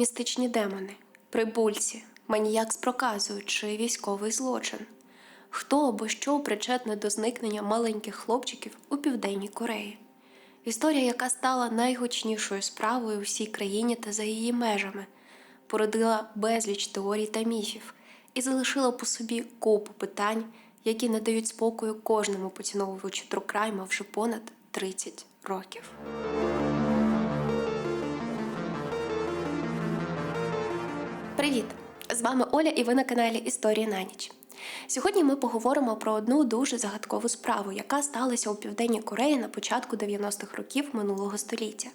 Містичні демони, прибульці, маніяк з проказу чи військовий злочин. Хто або що причетне до зникнення маленьких хлопчиків у Південній Кореї? Історія, яка стала найгучнішою справою у всій країні та за її межами, породила безліч теорій та міфів і залишила по собі купу питань, які не дають спокою кожному поціновувачу Трукрайма вже понад 30 років. Привіт! З вами Оля і ви на каналі Історії на ніч. Сьогодні ми поговоримо про одну дуже загадкову справу, яка сталася у Південній Кореї на початку 90-х років минулого століття.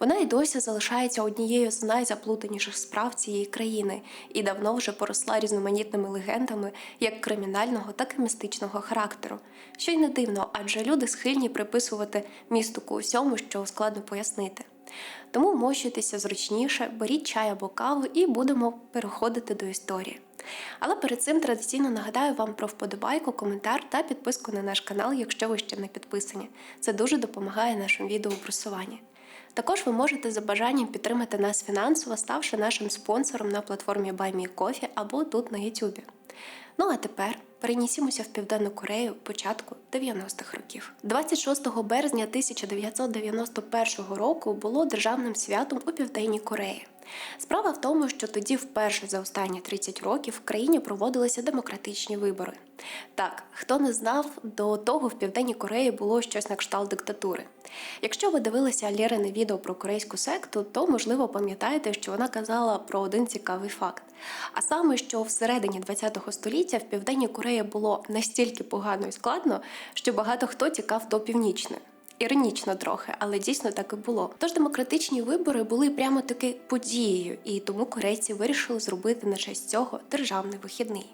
Вона й досі залишається однією з найзаплутаніших справ цієї країни і давно вже поросла різноманітними легендами як кримінального, так і містичного характеру. Що й не дивно, адже люди схильні приписувати містику усьому, що складно пояснити. Тому мощуйтеся зручніше, беріть чай або каву і будемо переходити до історії. Але перед цим традиційно нагадаю вам про вподобайку, коментар та підписку на наш канал, якщо ви ще не підписані. Це дуже допомагає нашим відео у просуванні. Також ви можете за бажанням підтримати нас фінансово, ставши нашим спонсором на платформі BuyMeCoffee або тут на YouTube. Ну а тепер перенісімося в Південну Корею початку 90-х років. 26 березня 1991 року було державним святом у Південній Кореї. Справа в тому, що тоді вперше за останні 30 років в країні проводилися демократичні вибори. Так, хто не знав, до того в Південній Кореї було щось на кшталт диктатури. Якщо ви дивилися Лєрине відео про корейську секту, то можливо пам'ятаєте, що вона казала про один цікавий факт. А саме, що всередині ХХ століття в Південній Кореї було настільки погано і складно, що багато хто тікав до північної. Іронічно трохи, але дійсно так і було. Тож демократичні вибори були прямо таки подією, і тому корейці вирішили зробити на честь цього державний вихідний.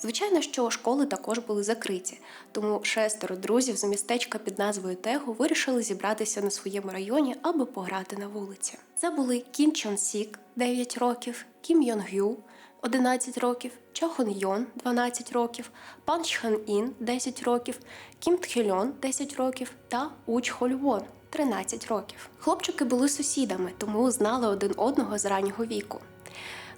Звичайно, що школи також були закриті, тому шестеро друзів з містечка під назвою Тегу вирішили зібратися на своєму районі, аби пограти на вулиці. Це були Кім Чон Сік, 9 років, Кім Йон Гю, 11 років, Чо Хон Йон, 12 років, Пан Чхан Ін, 10 років, Кім Тхельон, 10 років та Уч Хольвон, 13 років. Хлопчики були сусідами, тому знали один одного з раннього віку.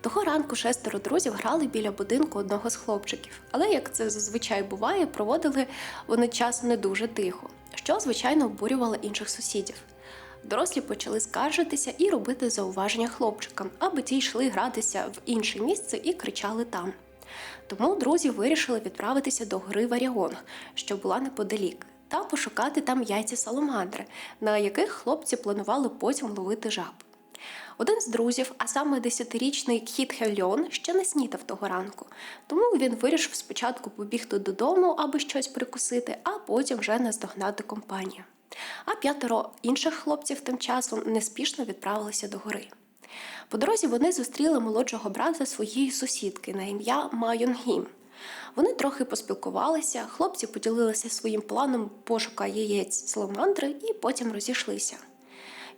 Того ранку шестеро друзів грали біля будинку одного з хлопчиків, але як це зазвичай буває, проводили вони час не дуже тихо, що звичайно обурювало інших сусідів. Дорослі почали скаржитися і робити зауваження хлопчикам, аби ті йшли гратися в інше місце і кричали там. Тому друзі вирішили відправитися до гори Варіон, що була неподалік, та пошукати там яйця саламандри, на яких хлопці планували потім ловити жаб. Один з друзів, а саме десятирічний Кіт Хельон, ще не снідав того ранку, тому він вирішив спочатку побігти додому, аби щось прикусити, а потім вже наздогнати компанію. А п'ятеро інших хлопців тим часом неспішно відправилися до гори. По дорозі вони зустріли молодшого брата своєї сусідки на ім'я Ма Йонгім. Вони трохи поспілкувалися, хлопці поділилися своїм планом пошука яєць саламандри і потім розійшлися.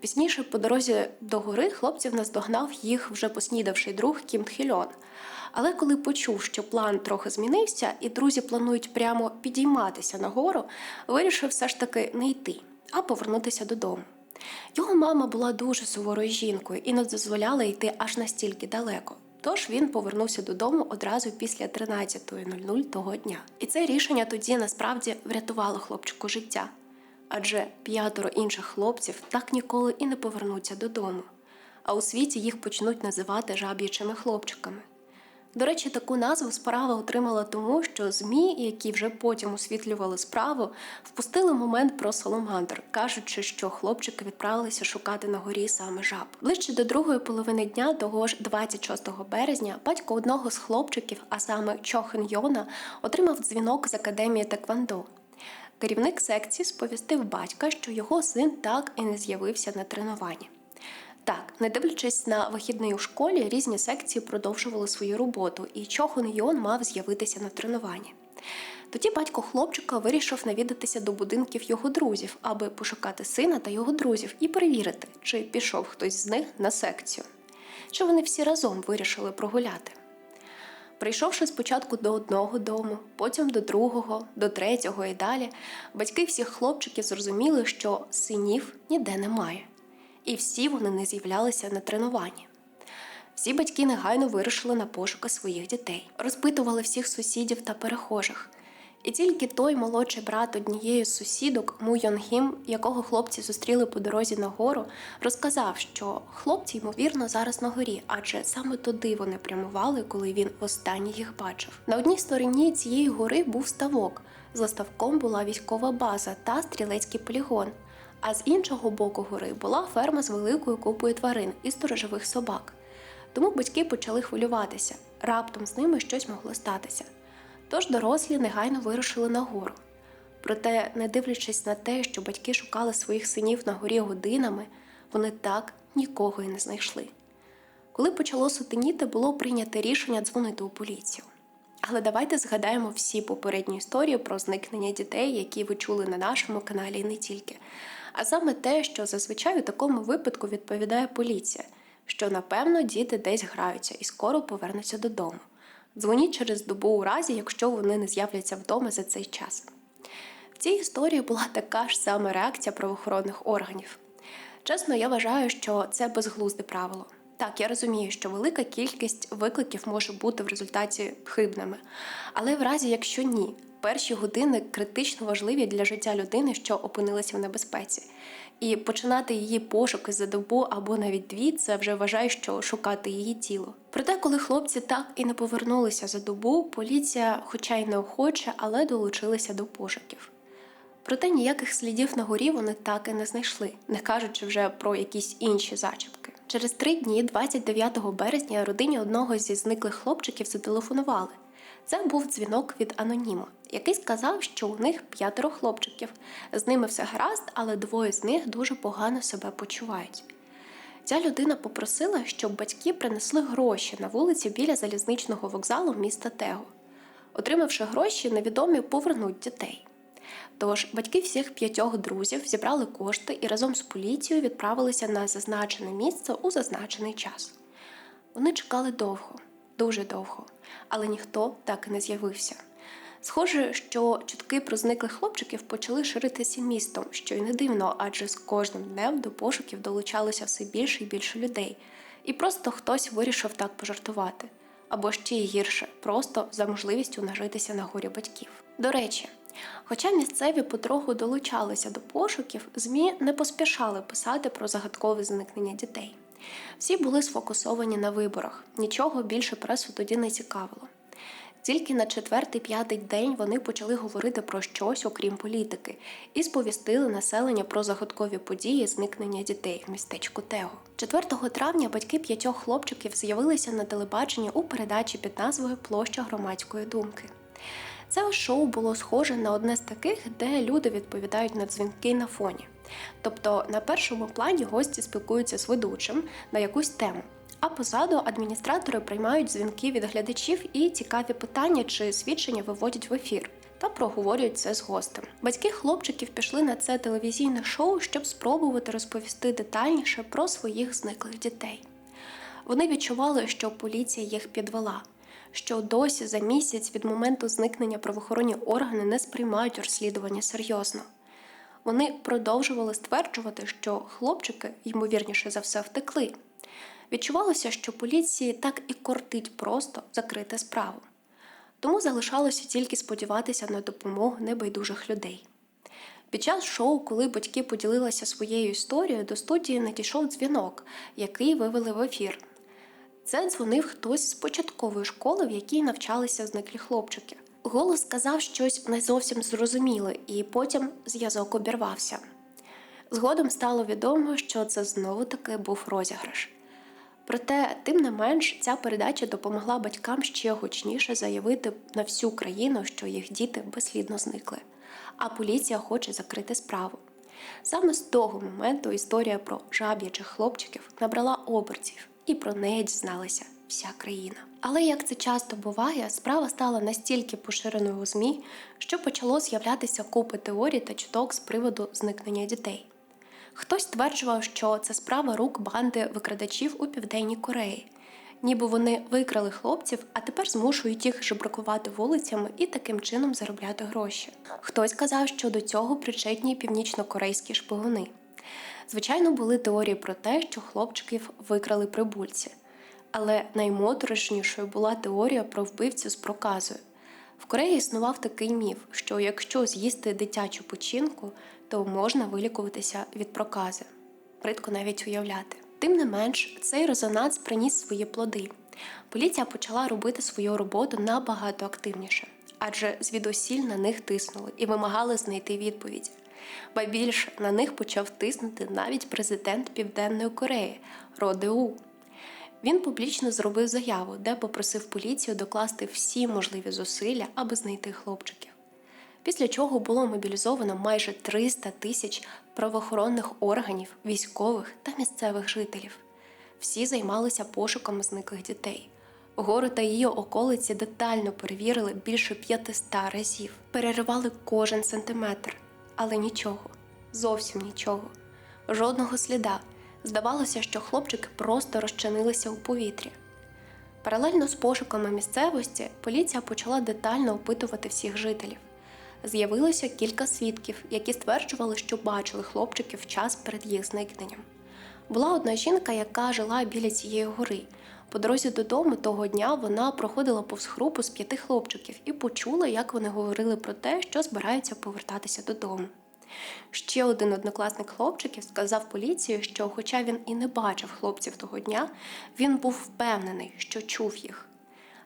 Пізніше по дорозі до гори хлопців наздогнав їх вже поснідавший друг Кім Тхільон. Але коли почув, що план трохи змінився, і друзі планують прямо підійматися на гору, вирішив все ж таки не йти, а повернутися додому. Його мама була дуже суворою жінкою і не дозволяла йти аж настільки далеко. Тож він повернувся додому одразу після 13.00 того дня. І це рішення тоді насправді врятувало хлопчику життя адже п'ятеро інших хлопців так ніколи і не повернуться додому, а у світі їх почнуть називати жаб'ячими хлопчиками. До речі, таку назву справа отримала тому, що ЗМІ, які вже потім освітлювали справу, впустили момент про саламандр, кажучи, що хлопчики відправилися шукати на горі саме жаб. Ближче до другої половини дня, того ж 26 березня, батько одного з хлопчиків, а саме Чохен Йона, отримав дзвінок з академії Теквандо. Керівник секції сповістив батька, що його син так і не з'явився на тренуванні. Так, не дивлячись на вихідний у школі, різні секції продовжували свою роботу, і Чохон Йон мав з'явитися на тренуванні. Тоді батько хлопчика вирішив навідатися до будинків його друзів, аби пошукати сина та його друзів і перевірити, чи пішов хтось з них на секцію. Що вони всі разом вирішили прогуляти. Прийшовши спочатку до одного дому, потім до другого, до третього і далі, батьки всіх хлопчиків зрозуміли, що синів ніде немає, і всі вони не з'являлися на тренуванні. Всі батьки негайно вирушили на пошуки своїх дітей, розпитували всіх сусідів та перехожих. І тільки той молодший брат однієї з сусідок, Му Йонгім, якого хлопці зустріли по дорозі на гору, розказав, що хлопці, ймовірно, зараз на горі, адже саме туди вони прямували, коли він останній їх бачив. На одній стороні цієї гори був ставок. За ставком була військова база та стрілецький полігон. А з іншого боку гори була ферма з великою купою тварин і сторожових собак. Тому батьки почали хвилюватися. Раптом з ними щось могло статися. Тож дорослі негайно вирушили на гору. Проте, не дивлячись на те, що батьки шукали своїх синів на горі годинами, вони так нікого і не знайшли. Коли почало сутеніти, було прийнято рішення дзвонити у поліцію. Але давайте згадаємо всі попередні історії про зникнення дітей, які ви чули на нашому каналі і не тільки. А саме те, що зазвичай у такому випадку відповідає поліція, що напевно діти десь граються і скоро повернуться додому. Дзвоніть через добу у разі, якщо вони не з'являться вдома за цей час. В цій історії була така ж сама реакція правоохоронних органів. Чесно, я вважаю, що це безглузде правило. Так, я розумію, що велика кількість викликів може бути в результаті хибними. Але в разі, якщо ні, перші години критично важливі для життя людини, що опинилася в небезпеці. І починати її пошуки за добу або навіть дві, це вже вважає, що шукати її тіло. Проте, коли хлопці так і не повернулися за добу, поліція, хоча й неохоче, але долучилася до пошуків. Проте ніяких слідів на горі вони так і не знайшли, не кажучи вже про якісь інші зачіпки. Через три дні, 29 березня, родині одного зі зниклих хлопчиків зателефонували. Це був дзвінок від аноніма, який сказав, що у них п'ятеро хлопчиків. З ними все гаразд, але двоє з них дуже погано себе почувають. Ця людина попросила, щоб батьки принесли гроші на вулиці біля залізничного вокзалу міста Tego. Отримавши гроші, невідомі повернуть дітей. Тож батьки всіх п'ятьох друзів зібрали кошти і разом з поліцією відправилися на зазначене місце у зазначений час. Вони чекали довго, дуже довго, але ніхто так і не з'явився. Схоже, що чутки про зниклих хлопчиків почали ширитися містом, що й не дивно, адже з кожним днем до пошуків долучалося все більше і більше людей, і просто хтось вирішив так пожартувати. Або ще й гірше, просто за можливістю нажитися на горі батьків. До речі, хоча місцеві потроху долучалися до пошуків, ЗМІ не поспішали писати про загадкове зникнення дітей. Всі були сфокусовані на виборах, нічого більше пресу тоді не цікавило. Тільки на четвертий-п'ятий день вони почали говорити про щось, окрім політики, і сповістили населення про загадкові події зникнення дітей в містечку Тео. 4 травня батьки п'ятьох хлопчиків з'явилися на телебаченні у передачі під назвою Площа громадської думки. Це шоу було схоже на одне з таких, де люди відповідають на дзвінки на фоні. Тобто на першому плані гості спілкуються з ведучим на якусь тему. А позаду адміністратори приймають дзвінки від глядачів і цікаві питання чи свідчення виводять в ефір та проговорюють це з гостем. Батьки хлопчиків пішли на це телевізійне шоу, щоб спробувати розповісти детальніше про своїх зниклих дітей. Вони відчували, що поліція їх підвела, що досі за місяць від моменту зникнення правоохоронні органи не сприймають розслідування серйозно. Вони продовжували стверджувати, що хлопчики, ймовірніше за все, втекли. Відчувалося, що поліції так і кортить просто закрити справу. Тому залишалося тільки сподіватися на допомогу небайдужих людей. Під час шоу, коли батьки поділилися своєю історією, до студії надійшов дзвінок, який вивели в ефір. Це дзвонив хтось з початкової школи, в якій навчалися зниклі хлопчики. Голос сказав щось не зовсім зрозуміле, і потім зв'язок обірвався. Згодом стало відомо, що це знову таки був розіграш. Проте, тим не менш, ця передача допомогла батькам ще гучніше заявити на всю країну, що їх діти безслідно зникли, а поліція хоче закрити справу. Саме з того моменту історія про жаб'ячих хлопчиків набрала обертів, і про неї дізналася вся країна. Але як це часто буває, справа стала настільки поширеною у ЗМІ, що почало з'являтися купи теорій та чуток з приводу зникнення дітей. Хтось стверджував, що це справа рук банди викрадачів у Південній Кореї, ніби вони викрали хлопців, а тепер змушують їх жебракувати вулицями і таким чином заробляти гроші. Хтось казав, що до цього причетні північно-корейські шпигуни. Звичайно, були теорії про те, що хлопчиків викрали прибульці. Але наймоторошнішою була теорія про вбивцю з проказою. В Кореї існував такий міф, що якщо з'їсти дитячу печінку, то можна вилікуватися від прокази. Притко навіть уявляти. Тим не менш, цей резонанс приніс свої плоди. Поліція почала робити свою роботу набагато активніше, адже звідусіль на них тиснули і вимагали знайти відповідь. Ба більше на них почав тиснути навіть президент Південної Кореї Родеу. Він публічно зробив заяву, де попросив поліцію докласти всі можливі зусилля, аби знайти хлопчиків. Після чого було мобілізовано майже 300 тисяч правоохоронних органів, військових та місцевих жителів. Всі займалися пошуками зниклих дітей. Гору та її околиці детально перевірили більше 500 разів, переривали кожен сантиметр, але нічого, зовсім нічого, жодного сліда. Здавалося, що хлопчики просто розчинилися у повітрі. Паралельно з пошуками місцевості поліція почала детально опитувати всіх жителів. З'явилося кілька свідків, які стверджували, що бачили хлопчиків в час перед їх зникненням. Була одна жінка, яка жила біля цієї гори. По дорозі додому того дня вона проходила повз групу з п'яти хлопчиків і почула, як вони говорили про те, що збираються повертатися додому. Ще один однокласник хлопчиків сказав поліції, що, хоча він і не бачив хлопців того дня, він був впевнений, що чув їх.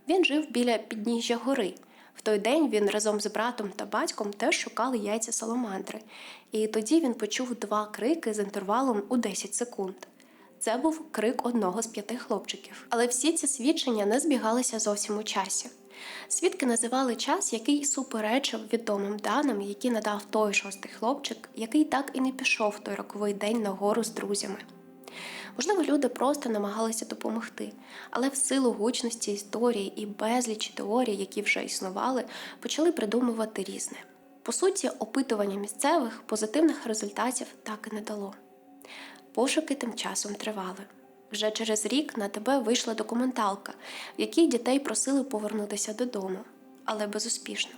Він жив біля підніжжя гори. В той день він разом з братом та батьком теж шукали яйця саламандри, і тоді він почув два крики з інтервалом у 10 секунд. Це був крик одного з п'яти хлопчиків. Але всі ці свідчення не збігалися зовсім у часі. Свідки називали час, який суперечив відомим даним, які надав той шостий хлопчик, який так і не пішов в той роковий день на гору з друзями. Можливо, люди просто намагалися допомогти, але в силу гучності історії і безлічі теорій, які вже існували, почали придумувати різне. По суті, опитування місцевих позитивних результатів так і не дало. Пошуки тим часом тривали. Вже через рік на тебе вийшла документалка, в якій дітей просили повернутися додому, але безуспішно.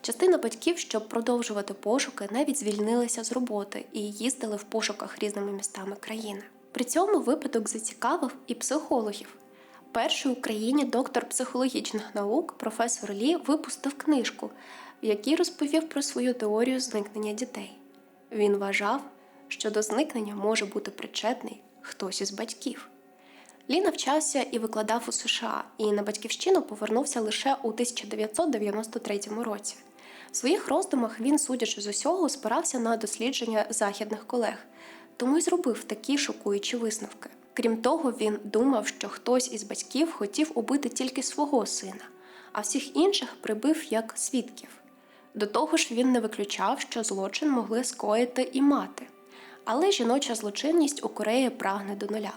Частина батьків, щоб продовжувати пошуки, навіть звільнилися з роботи і їздили в пошуках різними містами країни. При цьому випадок зацікавив і психологів. Перший Україні доктор психологічних наук професор Лі випустив книжку, в якій розповів про свою теорію зникнення дітей. Він вважав, що до зникнення може бути причетний хтось із батьків. Лі навчався і викладав у США, і на батьківщину повернувся лише у 1993 році. В своїх роздумах він, судячи з усього, спирався на дослідження західних колег, тому й зробив такі шокуючі висновки. Крім того, він думав, що хтось із батьків хотів убити тільки свого сина, а всіх інших прибив як свідків. До того ж, він не виключав, що злочин могли скоїти і мати. Але жіноча злочинність у Кореї прагне до нуля.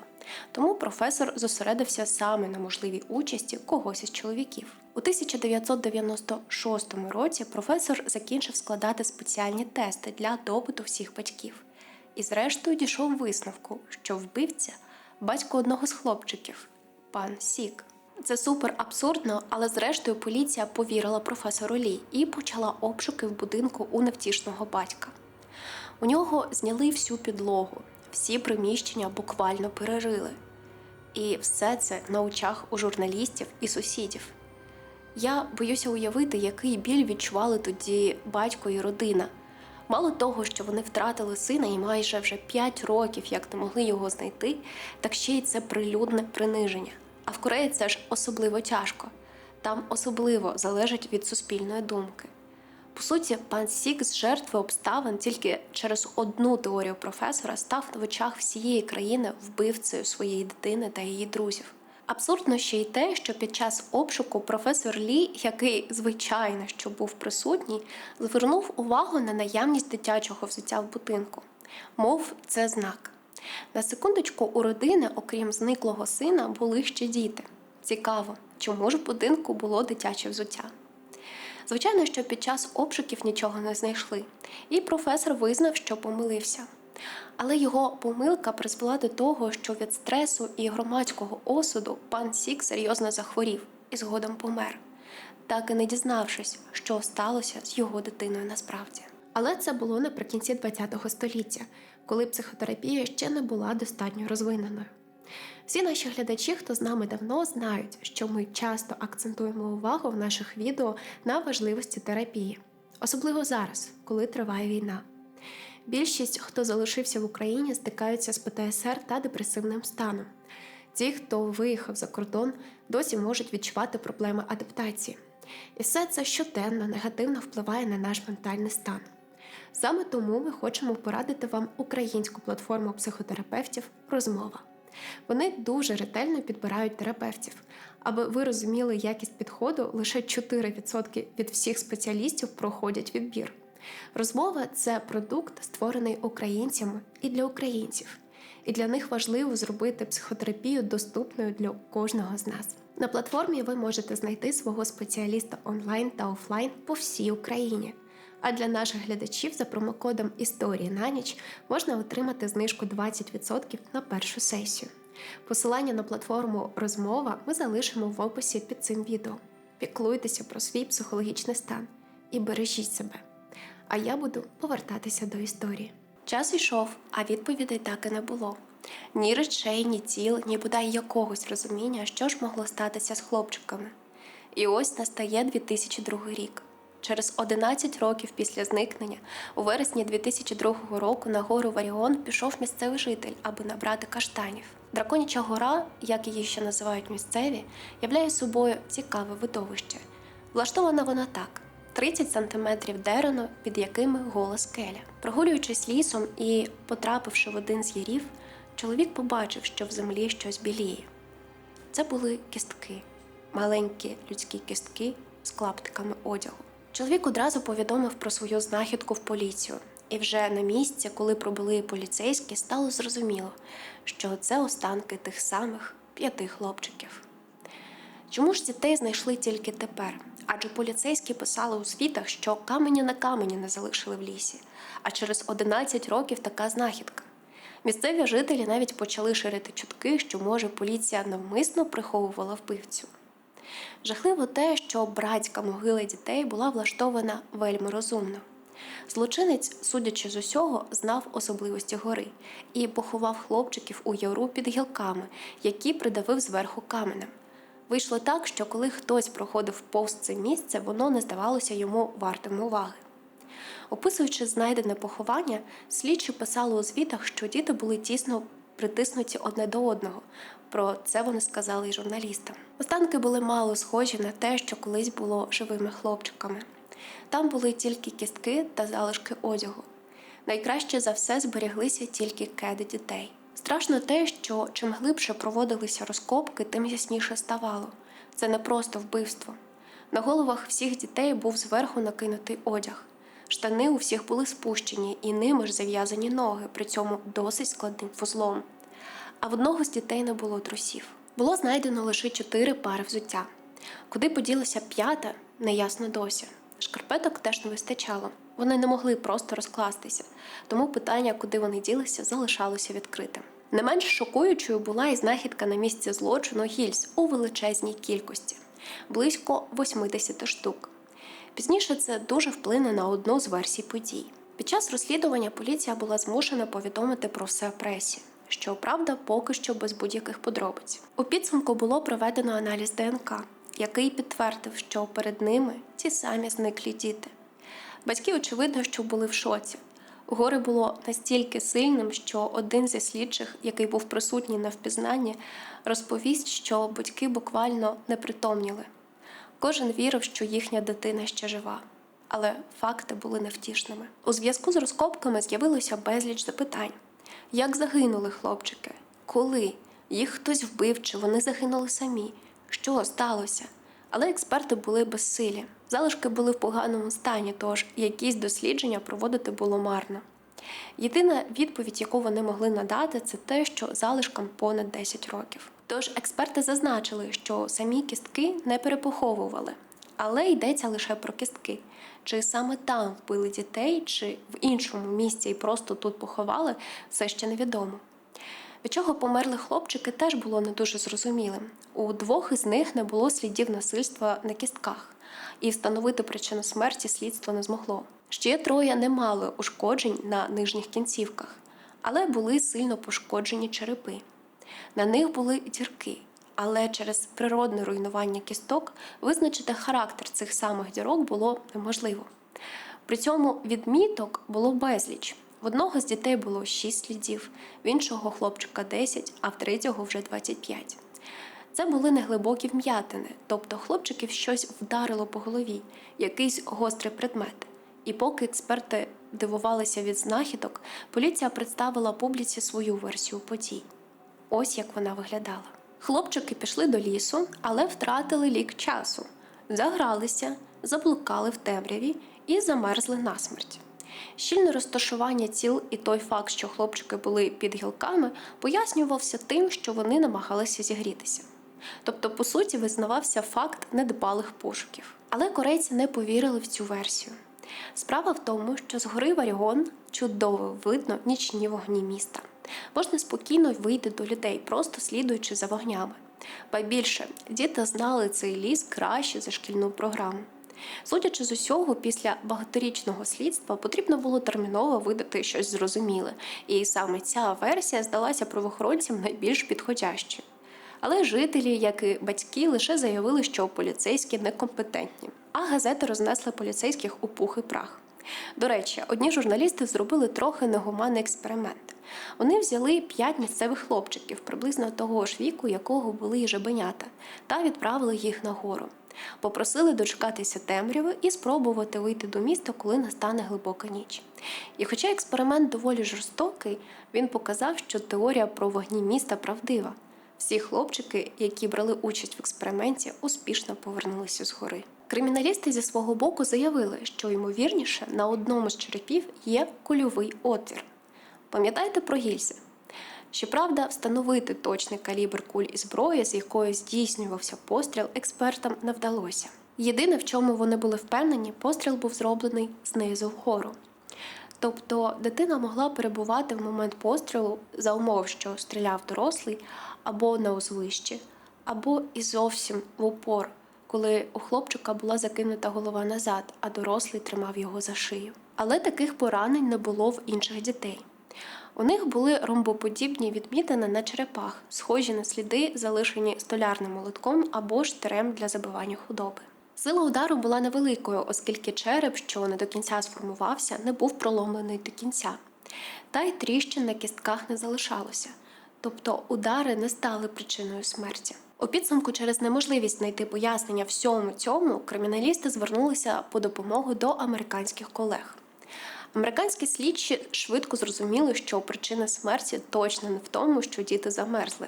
Тому професор зосередився саме на можливій участі когось із чоловіків. У 1996 році професор закінчив складати спеціальні тести для допиту всіх батьків. І, зрештою, дійшов висновку, що вбивця батько одного з хлопчиків пан Сік. Це супер абсурдно, але зрештою поліція повірила професору Лі і почала обшуки в будинку у невтішного батька. У нього зняли всю підлогу, всі приміщення буквально перерили. І все це на очах у журналістів і сусідів. Я боюся уявити, який біль відчували тоді батько і родина. Мало того, що вони втратили сина і майже вже 5 років, як не могли його знайти, так ще й це прилюдне приниження. А в Кореї це ж особливо тяжко. Там особливо залежить від суспільної думки. По суті, пан Сік з жертви обставин тільки через одну теорію професора став в очах всієї країни вбивцею своєї дитини та її друзів. Абсурдно ще й те, що під час обшуку професор Лі, який звичайно що був присутній, звернув увагу на наявність дитячого взуття в будинку. Мов, це знак. На секундочку, у родини, окрім зниклого сина, були ще діти. Цікаво, чому ж в будинку було дитяче взуття? Звичайно, що під час обшуків нічого не знайшли, і професор визнав, що помилився. Але його помилка призвела до того, що від стресу і громадського осуду пан Сік серйозно захворів і згодом помер, так і не дізнавшись, що сталося з його дитиною насправді. Але це було наприкінці ХХ століття, коли психотерапія ще не була достатньо розвиненою. Всі наші глядачі, хто з нами давно, знають, що ми часто акцентуємо увагу в наших відео на важливості терапії, особливо зараз, коли триває війна. Більшість, хто залишився в Україні, стикаються з ПТСР та депресивним станом. Ті, хто виїхав за кордон, досі можуть відчувати проблеми адаптації. І все це щоденно негативно впливає на наш ментальний стан. Саме тому ми хочемо порадити вам українську платформу психотерапевтів Розмова. Вони дуже ретельно підбирають терапевтів. Аби ви розуміли якість підходу, лише 4% від всіх спеціалістів проходять відбір. Розмова це продукт, створений українцями і для українців. І для них важливо зробити психотерапію доступною для кожного з нас. На платформі ви можете знайти свого спеціаліста онлайн та офлайн по всій Україні. А для наших глядачів за промокодом Історії на ніч можна отримати знижку 20% на першу сесію. Посилання на платформу Розмова ми залишимо в описі під цим відео. Піклуйтеся про свій психологічний стан і бережіть себе. А я буду повертатися до історії. Час йшов, а відповідей так і не було. Ні речей, ні тіл, ні бодай якогось розуміння, що ж могло статися з хлопчиками. І ось настає 2002 рік. Через 11 років після зникнення, у вересні 2002 року на гору Варіон пішов місцевий житель, аби набрати каштанів. Драконяча гора, як її ще називають місцеві, являє собою цікаве видовище. Влаштована вона так: 30 сантиметрів дерену, під якими гола скеля. Прогулюючись лісом і потрапивши в один з ярів, чоловік побачив, що в землі щось біліє. Це були кістки, маленькі людські кістки з клаптиками одягу. Чоловік одразу повідомив про свою знахідку в поліцію, і вже на місці, коли пробули поліцейські, стало зрозуміло, що це останки тих самих п'яти хлопчиків. Чому ж дітей знайшли тільки тепер? Адже поліцейські писали у світах, що каменя на камені не залишили в лісі, а через 11 років така знахідка. Місцеві жителі навіть почали ширити чутки, що, може, поліція навмисно приховувала вбивцю. Жахливо те, що братська могила дітей була влаштована вельми розумно. Злочинець, судячи з усього, знав особливості гори і поховав хлопчиків у яру під гілками, які придавив зверху каменем. Вийшло так, що коли хтось проходив повз це місце, воно не здавалося йому вартим уваги. Описуючи знайдене поховання, слідчі писали у звітах, що діти були тісно притиснуті одне до одного. Про це вони сказали й журналістам. Останки були мало схожі на те, що колись було живими хлопчиками. Там були тільки кістки та залишки одягу. Найкраще за все зберіглися тільки кеди дітей. Страшно те, що чим глибше проводилися розкопки, тим ясніше ставало. Це не просто вбивство. На головах всіх дітей був зверху накинутий одяг. Штани у всіх були спущені і ними ж зав'язані ноги, при цьому досить складним вузлом. А в одного з дітей не було трусів. Було знайдено лише чотири пари взуття. Куди поділася п'ята, неясно досі. Шкарпеток теж не вистачало. Вони не могли просто розкластися, тому питання, куди вони ділися, залишалося відкритим. Не менш шокуючою була і знахідка на місці злочину гільз у величезній кількості близько 80 штук. Пізніше це дуже вплине на одну з версій подій. Під час розслідування поліція була змушена повідомити про все пресі, що правда поки що без будь-яких подробиць. У підсумку було проведено аналіз ДНК, який підтвердив, що перед ними ті самі зниклі діти. Батьки, очевидно, що були в шоці. Горе було настільки сильним, що один зі слідчих, який був присутній на впізнанні, розповість, що батьки буквально не притомніли. Кожен вірив, що їхня дитина ще жива, але факти були невтішними. У зв'язку з розкопками з'явилося безліч запитань: як загинули хлопчики? Коли? Їх хтось вбив, чи вони загинули самі? Що сталося? Але експерти були безсилі. Залишки були в поганому стані, тож якісь дослідження проводити було марно. Єдина відповідь, яку вони могли надати, це те, що залишкам понад 10 років. Тож експерти зазначили, що самі кістки не перепоховували, але йдеться лише про кістки. Чи саме там вбили дітей, чи в іншому місці і просто тут поховали, все ще невідомо. Від чого померли хлопчики, теж було не дуже зрозумілим. У двох із них не було слідів насильства на кістках, і встановити причину смерті слідство не змогло. Ще троє не мали ушкоджень на нижніх кінцівках, але були сильно пошкоджені черепи. На них були дірки, але через природне руйнування кісток визначити характер цих самих дірок було неможливо. При цьому відміток було безліч. В одного з дітей було 6 слідів, в іншого хлопчика 10, а в третього вже 25. Це були неглибокі вм'ятини, тобто хлопчиків щось вдарило по голові, якийсь гострий предмет. І поки експерти дивувалися від знахідок, поліція представила публіці свою версію подій. Ось як вона виглядала. Хлопчики пішли до лісу, але втратили лік часу, загралися, заблукали в темряві і замерзли насмерть. Щільне розташування тіл і той факт, що хлопчики були під гілками, пояснювався тим, що вони намагалися зігрітися. Тобто, по суті, визнавався факт недбалих пошуків. Але корейці не повірили в цю версію. Справа в тому, що з гори Варіон чудово видно нічні вогні міста. Можна спокійно вийти до людей, просто слідуючи за вогнями. Ба більше, діти знали цей ліс краще за шкільну програму. Судячи з усього, після багаторічного слідства потрібно було терміново видати щось зрозуміле, і саме ця версія здалася правоохоронцям найбільш підходящою. Але жителі, як і батьки, лише заявили, що поліцейські некомпетентні, а газети рознесли поліцейських у пух і прах. До речі, одні журналісти зробили трохи негуманний експеримент. Вони взяли п'ять місцевих хлопчиків, приблизно того ж віку, якого були і жабенята, та відправили їх на гору. Попросили дочекатися темряви і спробувати вийти до міста, коли настане глибока ніч. І хоча експеримент доволі жорстокий, він показав, що теорія про вогні міста правдива. Всі хлопчики, які брали участь в експерименті, успішно повернулися з гори. Криміналісти зі свого боку заявили, що ймовірніше на одному з черепів є кульовий отвір. Пам'ятайте про гільзи? Щоправда, встановити точний калібр куль і зброї, з якої здійснювався постріл, експертам не вдалося. Єдине, в чому вони були впевнені, постріл був зроблений знизу вгору. Тобто дитина могла перебувати в момент пострілу за умов, що стріляв дорослий або на узвищі, або і зовсім в упор, коли у хлопчика була закинута голова назад, а дорослий тримав його за шию. Але таких поранень не було в інших дітей. У них були ромбоподібні відмітини на черепах, схожі на сліди, залишені столярним молотком або штирем для забивання худоби. Сила удару була невеликою, оскільки череп, що не до кінця сформувався, не був проломлений до кінця. Та й тріщин на кістках не залишалося, тобто удари не стали причиною смерті. У підсумку, через неможливість знайти пояснення всьому цьому, криміналісти звернулися по допомогу до американських колег. Американські слідчі швидко зрозуміли, що причина смерті точно не в тому, що діти замерзли,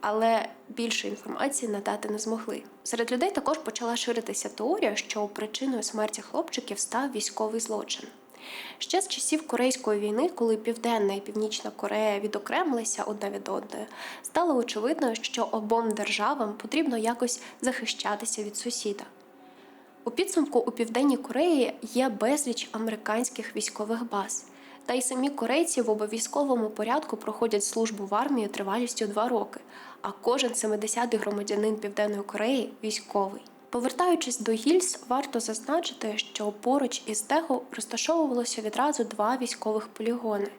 але більше інформації надати не змогли. Серед людей також почала ширитися теорія, що причиною смерті хлопчиків став військовий злочин. Ще з часів Корейської війни, коли Південна і Північна Корея відокремилися одна від одної, стало очевидно, що обом державам потрібно якось захищатися від сусіда. У підсумку у Південній Кореї є безліч американських військових баз, та й самі корейці в обов'язковому порядку проходять службу в армії тривалістю два роки, а кожен 70-й громадянин Південної Кореї військовий. Повертаючись до гільз, варто зазначити, що поруч із Тегу розташовувалося відразу два військових полігони,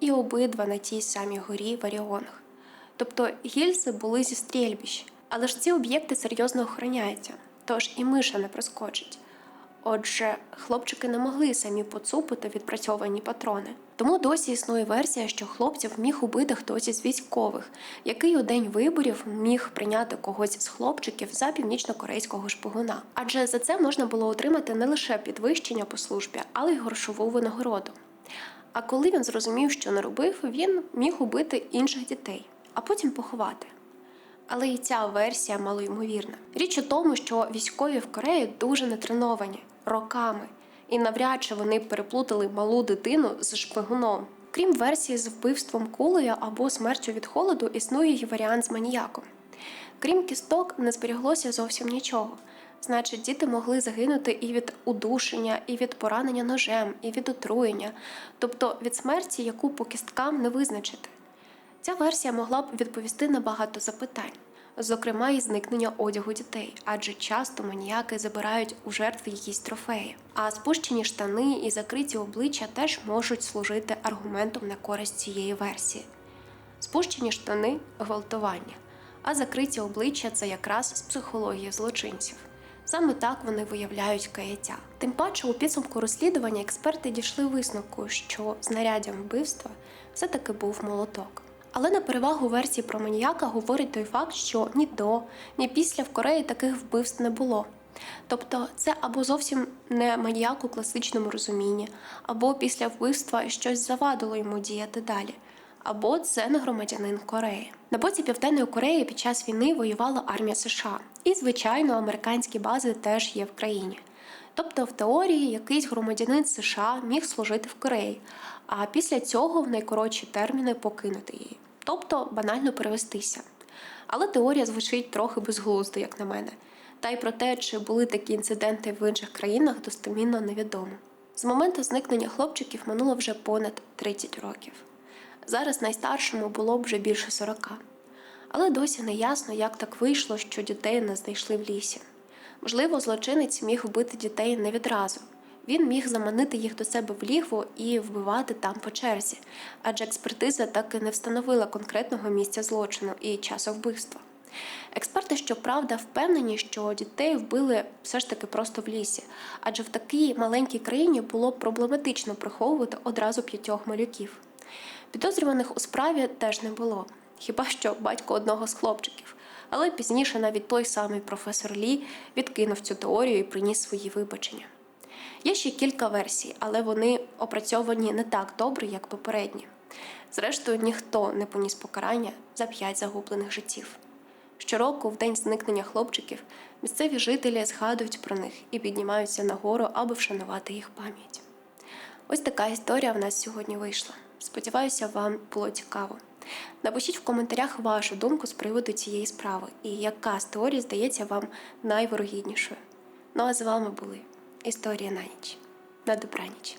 і обидва на тій самій горі в Аріонах. Тобто гільзи були зі стрільбищ, але ж ці об'єкти серйозно охороняються тож і миша не проскочить. Отже, хлопчики не могли самі поцупити відпрацьовані патрони. Тому досі існує версія, що хлопців міг убити хтось із військових, який у день виборів міг прийняти когось з хлопчиків за північно-корейського шпигуна. Адже за це можна було отримати не лише підвищення по службі, але й грошову винагороду. А коли він зрозумів, що не робив, він міг убити інших дітей, а потім поховати але і ця версія малоймовірна. Річ у тому, що військові в Кореї дуже нетреновані роками, і навряд чи вони переплутали малу дитину з шпигуном. Крім версії з вбивством кулею або смертю від холоду, існує й варіант з маніяком. Крім кісток, не зберіглося зовсім нічого. Значить, діти могли загинути і від удушення, і від поранення ножем, і від отруєння, тобто від смерті, яку по кісткам не визначити. Ця версія могла б відповісти на багато запитань, зокрема і зникнення одягу дітей, адже часто маніяки забирають у жертви якісь трофеї. А спущені штани і закриті обличчя теж можуть служити аргументом на користь цієї версії. спущені штани гвалтування, а закриті обличчя це якраз з психології злочинців. Саме так вони виявляють каяття. Тим паче, у підсумку розслідування експерти дійшли висновку, що знаряддям вбивства все-таки був молоток. Але на перевагу версії про маніяка говорить той факт, що ні до, ні після в Кореї таких вбивств не було. Тобто це або зовсім не маніяк у класичному розумінні, або після вбивства щось завадило йому діяти далі, або це не громадянин Кореї. На боці Південної Кореї під час війни воювала армія США, і, звичайно, американські бази теж є в країні. Тобто, в теорії якийсь громадянин США міг служити в Кореї, а після цього в найкоротші терміни покинути її, тобто банально перевестися. Але теорія звучить трохи безглуздо, як на мене. Та й про те, чи були такі інциденти в інших країнах, достемінно невідомо. З моменту зникнення хлопчиків минуло вже понад 30 років. Зараз найстаршому було б вже більше 40. Але досі не ясно, як так вийшло, що дітей не знайшли в лісі. Можливо, злочинець міг вбити дітей не відразу. Він міг заманити їх до себе в лігво і вбивати там по черзі, адже експертиза так і не встановила конкретного місця злочину і часу вбивства. Експерти, щоправда, впевнені, що дітей вбили все ж таки просто в лісі, адже в такій маленькій країні було проблематично приховувати одразу п'ятьох малюків. Підозрюваних у справі теж не було, хіба що батько одного з хлопчиків. Але пізніше навіть той самий професор Лі відкинув цю теорію і приніс свої вибачення. Є ще кілька версій, але вони опрацьовані не так добре, як попередні. Зрештою, ніхто не поніс покарання за п'ять загублених життів. Щороку, в день зникнення хлопчиків, місцеві жителі згадують про них і піднімаються нагору, аби вшанувати їх пам'ять. Ось така історія в нас сьогодні вийшла. Сподіваюся, вам було цікаво. Напишіть в коментарях вашу думку з приводу цієї справи і яка з теорій здається вам найвирогіднішою. Ну а з вами були Історія на ніч. На добраніч.